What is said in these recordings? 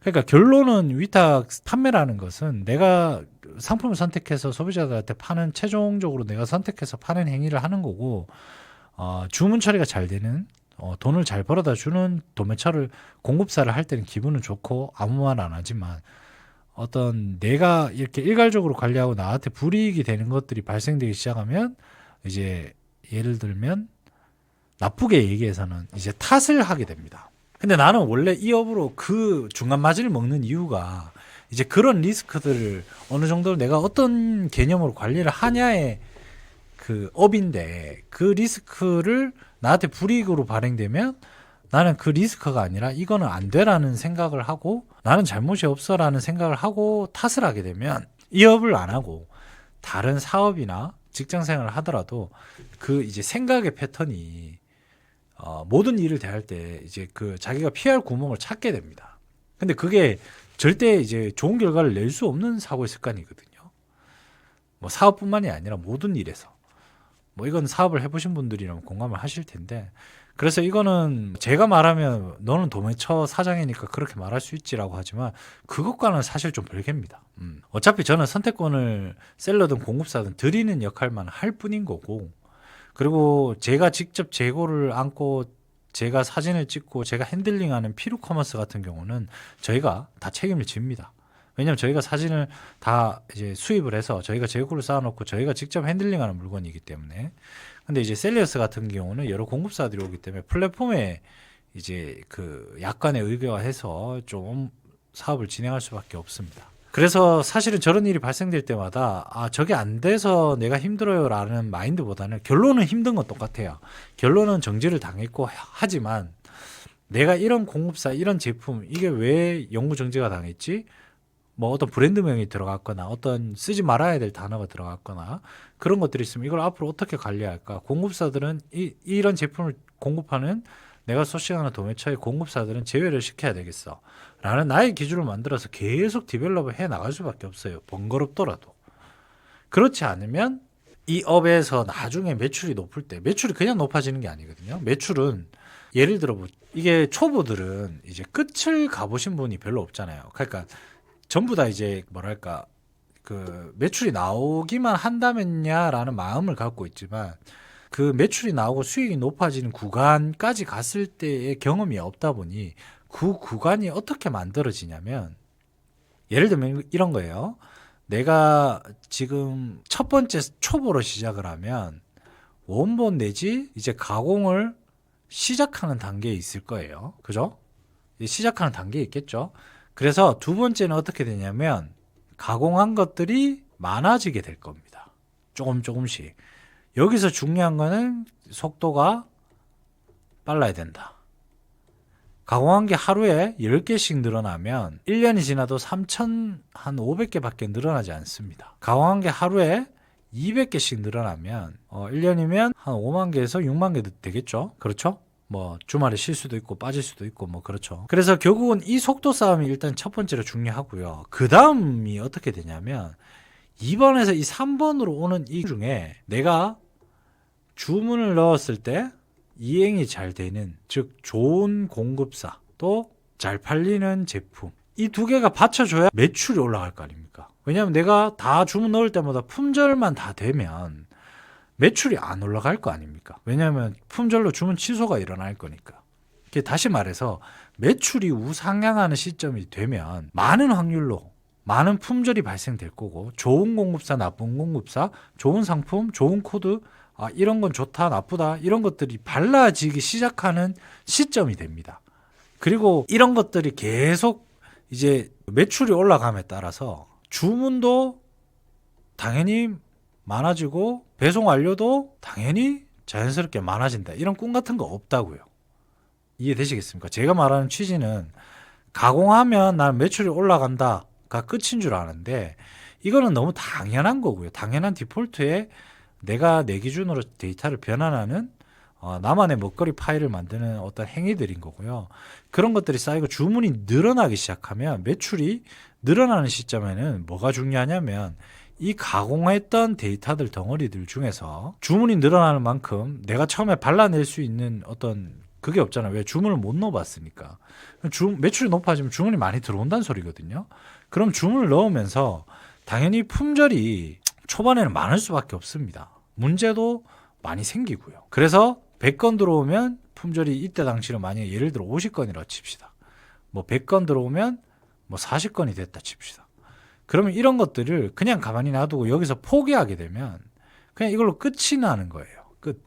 그러니까 결론은 위탁 판매라는 것은 내가 상품을 선택해서 소비자들한테 파는 최종적으로 내가 선택해서 파는 행위를 하는 거고 어, 주문 처리가 잘 되는 어, 돈을 잘 벌어다 주는 도매처를 공급사를 할 때는 기분은 좋고 아무 말 안 하지만 어떤 내가 이렇게 일괄적으로 관리하고 나한테 불이익이 되는 것들이 발생되기 시작하면 이제 예를 들면 나쁘게 얘기해서는 이제 탓을 하게 됩니다. 근데 나는 원래 이 업으로 그 중간 마진을 먹는 이유가 이제 그런 리스크들을 어느 정도 내가 어떤 개념으로 관리를 하냐의 그 업인데 그 리스크를 나한테 불이익으로 발행되면 나는 그 리스크가 아니라 이거는 안 돼라는 생각을 하고 나는 잘못이 없어라는 생각을 하고 탓을 하게 되면 이 업을 안 하고 다른 사업이나 직장 생활을 하더라도 그 이제 생각의 패턴이 어, 모든 일을 대할 때 이제 그 자기가 피할 구멍을 찾게 됩니다. 근데 그게 절대 이제 좋은 결과를 낼 수 없는 사고의 습관이거든요. 뭐 사업뿐만이 아니라 모든 일에서 뭐 이건 사업을 해보신 분들이라면 공감을 하실 텐데 그래서 이거는 제가 말하면 너는 도매처 사장이니까 그렇게 말할 수 있지라고 하지만 그것과는 사실 좀 별개입니다. 음. 어차피 저는 선택권을 셀러든 공급사든 드리는 역할만 할 뿐인 거고 그리고 제가 직접 재고를 안고 제가 사진을 찍고 제가 핸들링하는 피루 커머스 같은 경우는 저희가 다 책임을 집니다. 왜냐하면 저희가 사진을 다 이제 수입을 해서 저희가 재고를 쌓아놓고 저희가 직접 핸들링하는 물건이기 때문에 근데 이제 셀리어스 같은 경우는 여러 공급사들이 오기 때문에 플랫폼에 이제 그 약간의 의거해서 좀 사업을 진행할 수밖에 없습니다. 그래서 사실은 저런 일이 발생될 때마다 아 저게 안 돼서 내가 힘들어요라는 마인드보다는 결론은 힘든 건 똑같아요. 결론은 정지를 당했고 하- 하지만 내가 이런 공급사 이런 제품 이게 왜 영구 정지가 당했지? 뭐 어떤 브랜드명이 들어갔거나 어떤 쓰지 말아야 될 단어가 들어갔거나 그런 것들이 있으면 이걸 앞으로 어떻게 관리할까? 공급사들은 이, 이런 제품을 공급하는 내가 소싱하는 도매처의 공급사들은 제외를 시켜야 되겠어. 라는 나의 기준을 만들어서 계속 디벨롭을 해 나갈 수밖에 없어요. 번거롭더라도. 그렇지 않으면 이 업에서 나중에 매출이 높을 때 매출이 그냥 높아지는 게 아니거든요. 매출은 예를 들어 뭐 이게 초보들은 이제 끝을 가보신 분이 별로 없잖아요. 그러니까 전부 다 이제 뭐랄까 그 매출이 나오기만 한다면야라는 마음을 갖고 있지만 그 매출이 나오고 수익이 높아지는 구간까지 갔을 때의 경험이 없다 보니 그 구간이 어떻게 만들어지냐면 예를 들면 이런 거예요. 내가 지금 첫 번째 초보로 시작을 하면 원본 내지 이제 가공을 시작하는 단계에 있을 거예요. 그죠? 이 시작하는 단계에 있겠죠. 그래서 두 번째는 어떻게 되냐면 가공한 것들이 많아지게 될 겁니다. 조금 조금씩. 여기서 중요한 거는 속도가 빨라야 된다. 가공한 게 하루에 10개씩 늘어나면 1년이 지나도 3,500개 밖에 늘어나지 않습니다. 가공한 게 하루에 200개씩 늘어나면 어 1년이면 한 5만 개에서 6만 개 되겠죠? 그렇죠? 뭐 주말에 쉴 수도 있고 빠질 수도 있고 뭐 그렇죠. 그래서 결국은 이 속도 싸움이 일단 첫 번째로 중요하고요. 그 다음이 어떻게 되냐면 2번에서 이 3번으로 오는 이 중에 내가 주문을 넣었을 때 이행이 잘 되는 즉 좋은 공급사 또 잘 팔리는 제품 이 두 개가 받쳐줘야 매출이 올라갈 거 아닙니까? 왜냐하면 내가 다 주문 넣을 때마다 품절만 다 되면 매출이 안 올라갈 거 아닙니까? 왜냐하면 품절로 주문 취소가 일어날 거니까. 다시 말해서 매출이 우상향하는 시점이 되면 많은 확률로 많은 품절이 발생될 거고 좋은 공급사, 나쁜 공급사, 좋은 상품, 좋은 코드 아, 이런 건 좋다, 나쁘다 이런 것들이 발라지기 시작하는 시점이 됩니다. 그리고 이런 것들이 계속 이제 매출이 올라감에 따라서 주문도 당연히 많아지고 배송 완료도 당연히 자연스럽게 많아진다. 이런 꿈 같은 거 없다고요. 이해되시겠습니까? 제가 말하는 취지는 가공하면 나는 매출이 올라간다 가 끝인 줄 아는데 이거는 너무 당연한 거고요. 당연한 디폴트에 내가 내 기준으로 데이터를 변환하는 어, 나만의 먹거리 파일을 만드는 어떤 행위들인 거고요. 그런 것들이 쌓이고 주문이 늘어나기 시작하면 매출이 늘어나는 시점에는 뭐가 중요하냐면 이 가공했던 데이터들 덩어리들 중에서 주문이 늘어나는 만큼 내가 처음에 발라낼 수 있는 어떤 그게 없잖아요. 왜 주문을 못 넣어봤으니까. 주, 매출이 높아지면 주문이 많이 들어온다는 소리거든요. 그럼 주문을 넣으면서 당연히 품절이 초반에는 많을 수밖에 없습니다. 문제도 많이 생기고요. 그래서 100건 들어오면 품절이 이때 당시로 만약에 예를 들어 50건이라고 칩시다. 뭐 100건 들어오면 뭐 40건이 됐다 칩시다. 그러면 이런 것들을 그냥 가만히 놔두고 여기서 포기하게 되면 그냥 이걸로 끝이 나는 거예요. 끝.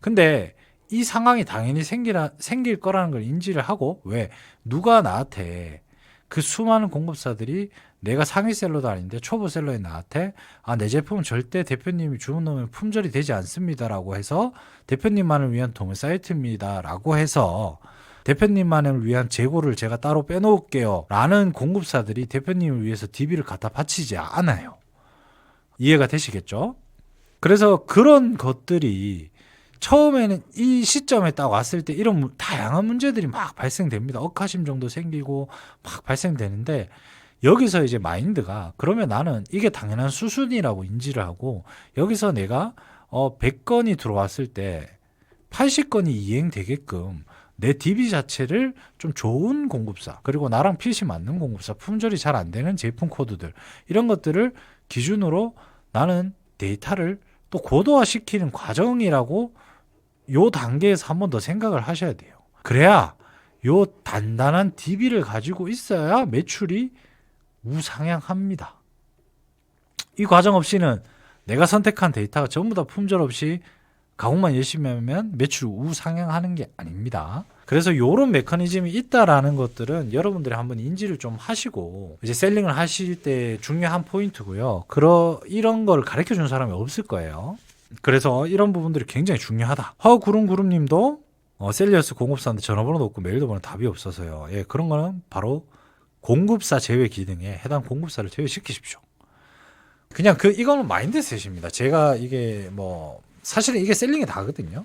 근데 이 상황이 당연히 생기라, 생길 거라는 걸 인지를 하고 왜 누가 나한테 그 수많은 공급사들이 내가 상위 셀러도 아닌데 초보 셀러인 나한테 아 내 제품은 절대 대표님이 주문 넣으면 품절이 되지 않습니다라고 해서 대표님만을 위한 도매 사이트입니다라고 해서 대표님만을 위한 재고를 제가 따로 빼놓을게요 라는 공급사들이 대표님을 위해서 DB를 갖다 바치지 않아요 이해가 되시겠죠? 그래서 그런 것들이 처음에는 이 시점에 딱 왔을 때 이런 무- 다양한 문제들이 막 발생됩니다. 억하심 정도 생기고 막 발생되는데 여기서 이제 마인드가 그러면 나는 이게 당연한 수순이라고 인지를 하고 여기서 내가 어 100건이 들어왔을 때 80건이 이행되게끔 내 DB 자체를 좀 좋은 공급사 그리고 나랑 핏이 맞는 공급사 품절이 잘 안 되는 제품 코드들 이런 것들을 기준으로 나는 데이터를 또 고도화시키는 과정이라고 요 단계에서 한 번 더 생각을 하셔야 돼요. 그래야 요 단단한 DB를 가지고 있어야 매출이 우상향합니다. 이 과정 없이는 내가 선택한 데이터가 전부 다 품절 없이 가공만 열심히 하면 매출 우상향하는 게 아닙니다. 그래서 이런 메커니즘이 있다라는 것들은 여러분들이 한번 인지를 좀 하시고 이제 셀링을 하실 때 중요한 포인트고요. 그러 이런 걸 가르쳐 준 사람이 없을 거예요. 그래서 이런 부분들이 굉장히 중요하다. 허구름구름님도 어, 셀리어스 공급사한테 전화번호도 없고 메일도 보내 답이 없어서요. 예, 그런 거는 바로 공급사 제외 기능에 해당 공급사를 제외시키십시오. 그냥 그 이거는 마인드셋입니다. 제가 이게 뭐 사실은 이게 셀링이 다거든요.